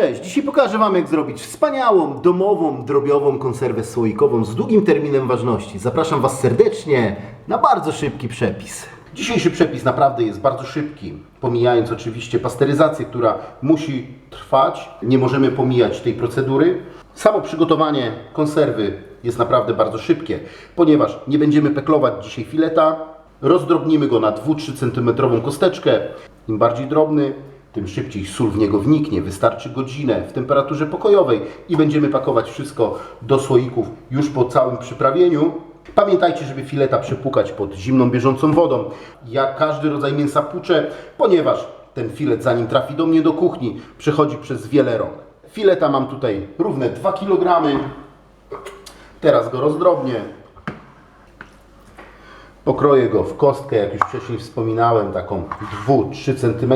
Cześć, dzisiaj pokażę Wam jak zrobić wspaniałą, domową, drobiową konserwę słoikową z długim terminem ważności. Zapraszam Was serdecznie na bardzo szybki przepis. Dzisiejszy przepis naprawdę jest bardzo szybki, pomijając oczywiście pasteryzację, która musi trwać. Nie możemy pomijać tej procedury. Samo przygotowanie konserwy jest naprawdę bardzo szybkie, ponieważ nie będziemy peklować dzisiaj fileta, rozdrobnimy go na 2-3 cm kosteczkę. Im bardziej drobny, tym szybciej sól w niego wniknie. Wystarczy godzinę w temperaturze pokojowej i będziemy pakować wszystko do słoików już po całym przyprawieniu. Pamiętajcie, żeby fileta przepłukać pod zimną, bieżącą wodą. Ja każdy rodzaj mięsa płuczę, ponieważ ten filet, zanim trafi do mnie do kuchni, przechodzi przez wiele rąk. Fileta mam tutaj równe 2 kg. Teraz go rozdrobnię. Pokroję go w kostkę, jak już wcześniej wspominałem, taką 2-3 cm.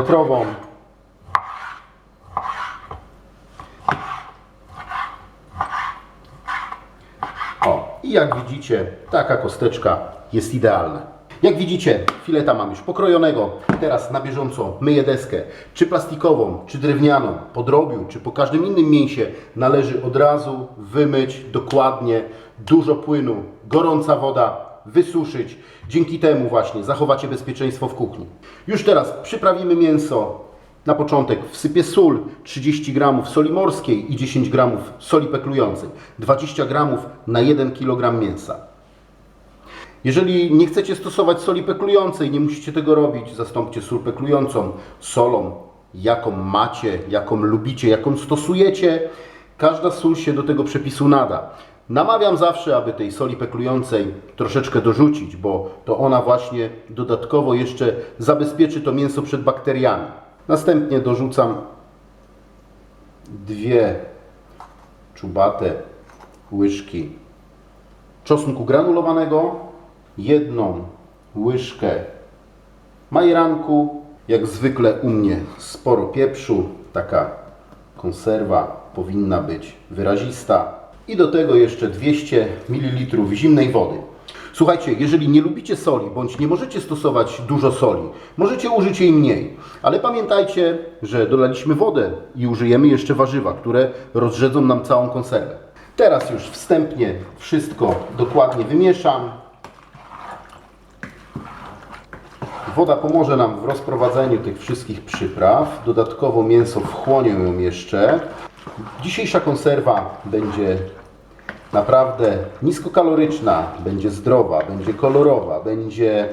O, i jak widzicie, taka kosteczka jest idealna. Jak widzicie, fileta mam już pokrojonego. Teraz na bieżąco myję deskę, czy plastikową, czy drewnianą, po drobiu, czy po każdym innym mięsie. Należy od razu wymyć dokładnie, dużo płynu, gorąca woda, wysuszyć. Dzięki temu właśnie zachowacie bezpieczeństwo w kuchni. Już teraz przyprawimy mięso. Na początek wsypię sól, 30 g soli morskiej i 10 g soli peklującej, 20 g na 1 kg mięsa. Jeżeli nie chcecie stosować soli peklującej, nie musicie tego robić, zastąpcie sól peklującą solą, jaką macie, jaką lubicie, jaką stosujecie. Każda sól się do tego przepisu nada. Namawiam zawsze, aby tej soli peklującej troszeczkę dorzucić, bo to ona właśnie dodatkowo jeszcze zabezpieczy to mięso przed bakteriami. Następnie dorzucam dwie czubate łyżki czosnku granulowanego, jedną łyżkę majeranku, jak zwykle u mnie sporo pieprzu, taka konserwa powinna być wyrazista i do tego jeszcze 200 ml zimnej wody. Słuchajcie, jeżeli nie lubicie soli, bądź nie możecie stosować dużo soli, możecie użyć jej mniej. Ale pamiętajcie, że dolaliśmy wodę i użyjemy jeszcze warzywa, które rozrzedzą nam całą konserwę. Teraz już wstępnie wszystko dokładnie wymieszam. Woda pomoże nam w rozprowadzeniu tych wszystkich przypraw. Dodatkowo mięso wchłonie ją jeszcze. Dzisiejsza konserwa będzie naprawdę niskokaloryczna, będzie zdrowa, będzie kolorowa, będzie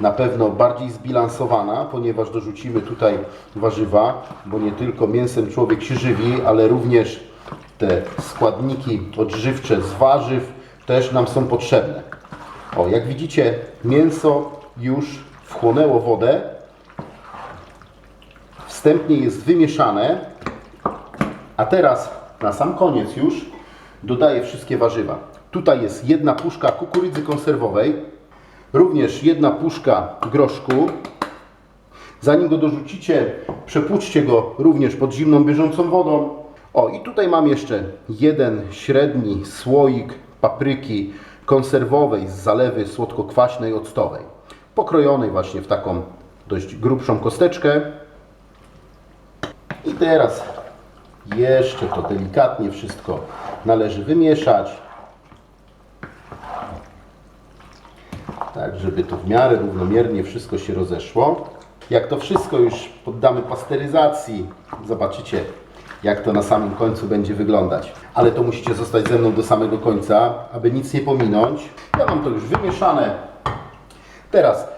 na pewno bardziej zbilansowana, ponieważ dorzucimy tutaj warzywa, bo nie tylko mięsem człowiek się żywi, ale również te składniki odżywcze z warzyw też nam są potrzebne. O, jak widzicie, mięso już wchłonęło wodę. Wstępnie jest wymieszane. A teraz na sam koniec już dodaję wszystkie warzywa. Tutaj jest jedna puszka kukurydzy konserwowej, również jedna puszka groszku. Zanim go dorzucicie, przepłuczcie go również pod zimną, bieżącą wodą. O, i tutaj mam jeszcze jeden średni słoik papryki konserwowej z zalewy słodko-kwaśnej octowej. Pokrojonej właśnie w taką dość grubszą kosteczkę. I teraz jeszcze to delikatnie wszystko należy wymieszać. Tak, żeby to w miarę równomiernie wszystko się rozeszło. Jak to wszystko już poddamy pasteryzacji, zobaczycie jak to na samym końcu będzie wyglądać. Ale to musicie zostać ze mną do samego końca, aby nic nie pominąć. Ja mam to już wymieszane. Teraz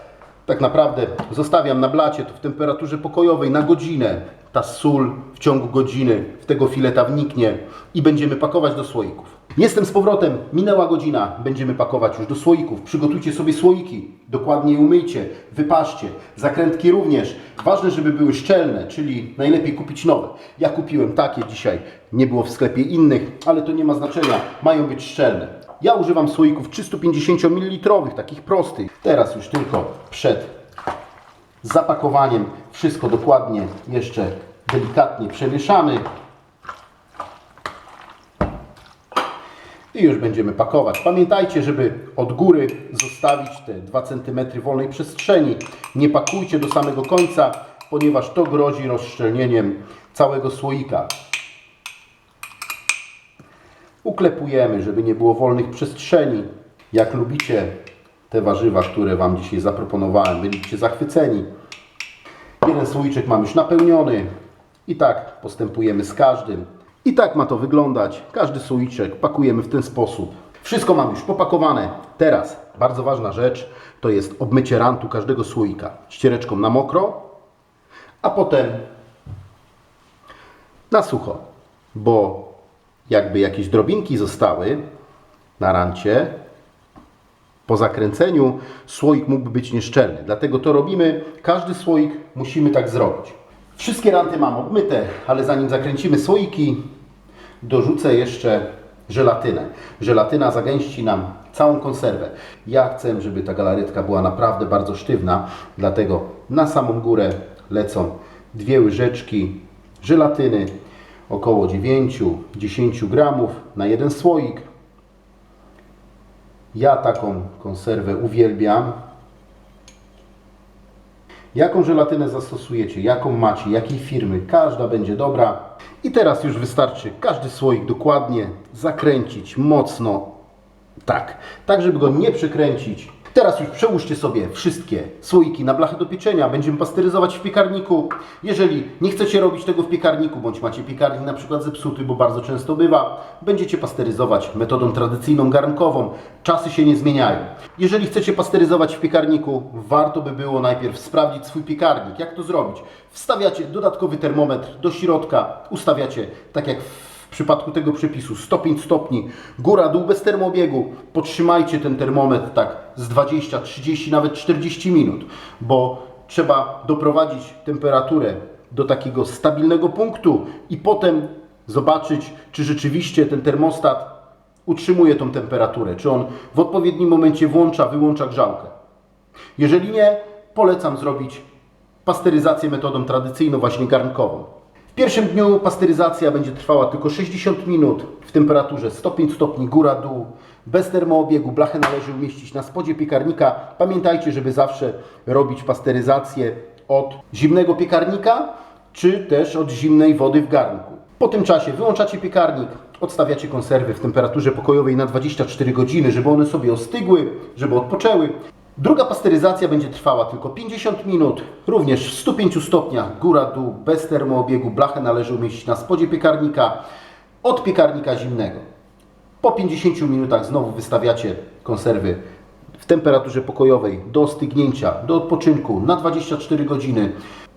tak naprawdę zostawiam na blacie to w temperaturze pokojowej na godzinę. Ta sól w ciągu godziny w tego fileta wniknie i będziemy pakować do słoików. Jestem z powrotem, minęła godzina, będziemy pakować już do słoików. Przygotujcie sobie słoiki, dokładnie je umyjcie, wypaszcie, zakrętki również. Ważne, żeby były szczelne, czyli najlepiej kupić nowe. Ja kupiłem takie dzisiaj, nie było w sklepie innych, ale to nie ma znaczenia, mają być szczelne. Ja używam słoików 350 ml, takich prostych. Teraz już tylko przed zapakowaniem wszystko dokładnie jeszcze delikatnie przemieszamy. I już będziemy pakować. Pamiętajcie, żeby od góry zostawić te 2 cm wolnej przestrzeni. Nie pakujcie do samego końca, ponieważ to grozi rozszczelnieniem całego słoika. Uklepujemy, żeby nie było wolnych przestrzeni. Jak lubicie te warzywa, które Wam dzisiaj zaproponowałem, byliście zachwyceni. Jeden słoiczek mam już napełniony i tak postępujemy z każdym. I tak ma to wyglądać. Każdy słoiczek pakujemy w ten sposób. Wszystko mam już popakowane. Teraz bardzo ważna rzecz to jest obmycie rantu każdego słoika ściereczką na mokro, a potem na sucho, bo jakby jakieś drobinki zostały na rancie, po zakręceniu słoik mógłby być nieszczelny. Dlatego to robimy. Każdy słoik musimy tak zrobić. Wszystkie ranty mam obmyte, ale zanim zakręcimy słoiki, dorzucę jeszcze żelatynę. Żelatyna zagęści nam całą konserwę. Ja chcę, żeby ta galaretka była naprawdę bardzo sztywna, dlatego na samą górę lecą dwie łyżeczki żelatyny, około 9-10 gramów na jeden słoik. Ja taką konserwę uwielbiam. Jaką żelatynę zastosujecie, jaką macie, jakiej firmy, każda będzie dobra. I teraz już wystarczy każdy słoik dokładnie zakręcić mocno, tak, tak żeby go nie przekręcić. Teraz już przełóżcie sobie wszystkie słoiki na blachę do pieczenia. Będziemy pasteryzować w piekarniku. Jeżeli nie chcecie robić tego w piekarniku, bądź macie piekarnik na przykład zepsuty, bo bardzo często bywa, będziecie pasteryzować metodą tradycyjną garnkową. Czasy się nie zmieniają. Jeżeli chcecie pasteryzować w piekarniku, warto by było najpierw sprawdzić swój piekarnik. Jak to zrobić? Wstawiacie dodatkowy termometr do środka, ustawiacie tak jak w przypadku tego przepisu 105 stopni, góra, dół bez termobiegu. Podtrzymajcie ten termometr tak z 20, 30, nawet 40 minut, bo trzeba doprowadzić temperaturę do takiego stabilnego punktu i potem zobaczyć, czy rzeczywiście ten termostat utrzymuje tą temperaturę, czy on w odpowiednim momencie włącza, wyłącza grzałkę. Jeżeli nie, polecam zrobić pasteryzację metodą tradycyjną, właśnie garnkową. Pierwszym dniu pasteryzacja będzie trwała tylko 60 minut w temperaturze 105 stopni góra-dół, bez termoobiegu. Blachę należy umieścić na spodzie piekarnika. Pamiętajcie, żeby zawsze robić pasteryzację od zimnego piekarnika, czy też od zimnej wody w garnku. Po tym czasie wyłączacie piekarnik, odstawiacie konserwy w temperaturze pokojowej na 24 godziny, żeby one sobie ostygły, żeby odpoczęły. Druga pasteryzacja będzie trwała tylko 50 minut, również w 105 stopniach, góra-dół, bez termoobiegu. Blachę należy umieścić na spodzie piekarnika, od piekarnika zimnego. Po 50 minutach znowu wystawiacie konserwy w temperaturze pokojowej do ostygnięcia, do odpoczynku na 24 godziny.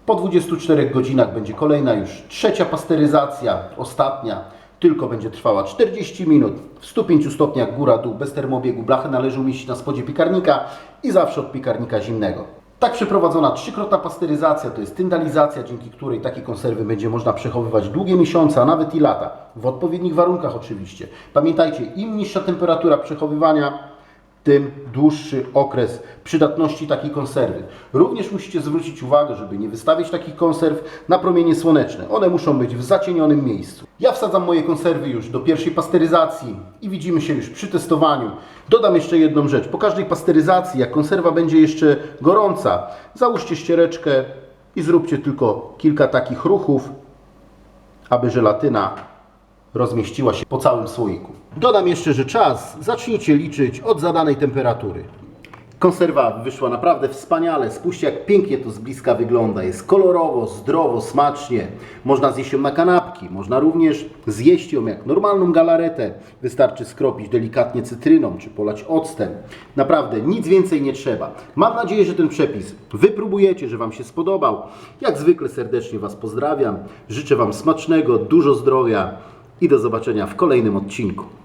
Po 24 godzinach będzie kolejna już trzecia pasteryzacja, ostatnia, tylko będzie trwała 40 minut w 105 stopniach góra-dół, bez termobiegu. Blachę należy umieścić na spodzie piekarnika i zawsze od piekarnika zimnego. Tak przeprowadzona trzykrotna pasteryzacja to jest tyndalizacja, dzięki której takie konserwy będzie można przechowywać długie miesiące, a nawet i lata. W odpowiednich warunkach oczywiście. Pamiętajcie, im niższa temperatura przechowywania, tym dłuższy okres przydatności takiej konserwy. Również musicie zwrócić uwagę, żeby nie wystawiać takich konserw na promienie słoneczne. One muszą być w zacienionym miejscu. Ja wsadzam moje konserwy już do pierwszej pasteryzacji i widzimy się już przy testowaniu. Dodam jeszcze jedną rzecz. Po każdej pasteryzacji, jak konserwa będzie jeszcze gorąca, załóżcie ściereczkę i zróbcie tylko kilka takich ruchów, aby żelatyna rozmieściła się po całym słoiku. Dodam jeszcze, że czas zacznijcie liczyć od zadanej temperatury. Konserwa wyszła naprawdę wspaniale. Spójrzcie, jak pięknie to z bliska wygląda. Jest kolorowo, zdrowo, smacznie. Można zjeść ją na kanapki. Można również zjeść ją jak normalną galaretę. Wystarczy skropić delikatnie cytryną czy polać octem. Naprawdę nic więcej nie trzeba. Mam nadzieję, że ten przepis wypróbujecie, że Wam się spodobał. Jak zwykle serdecznie Was pozdrawiam. Życzę Wam smacznego, dużo zdrowia i do zobaczenia w kolejnym odcinku.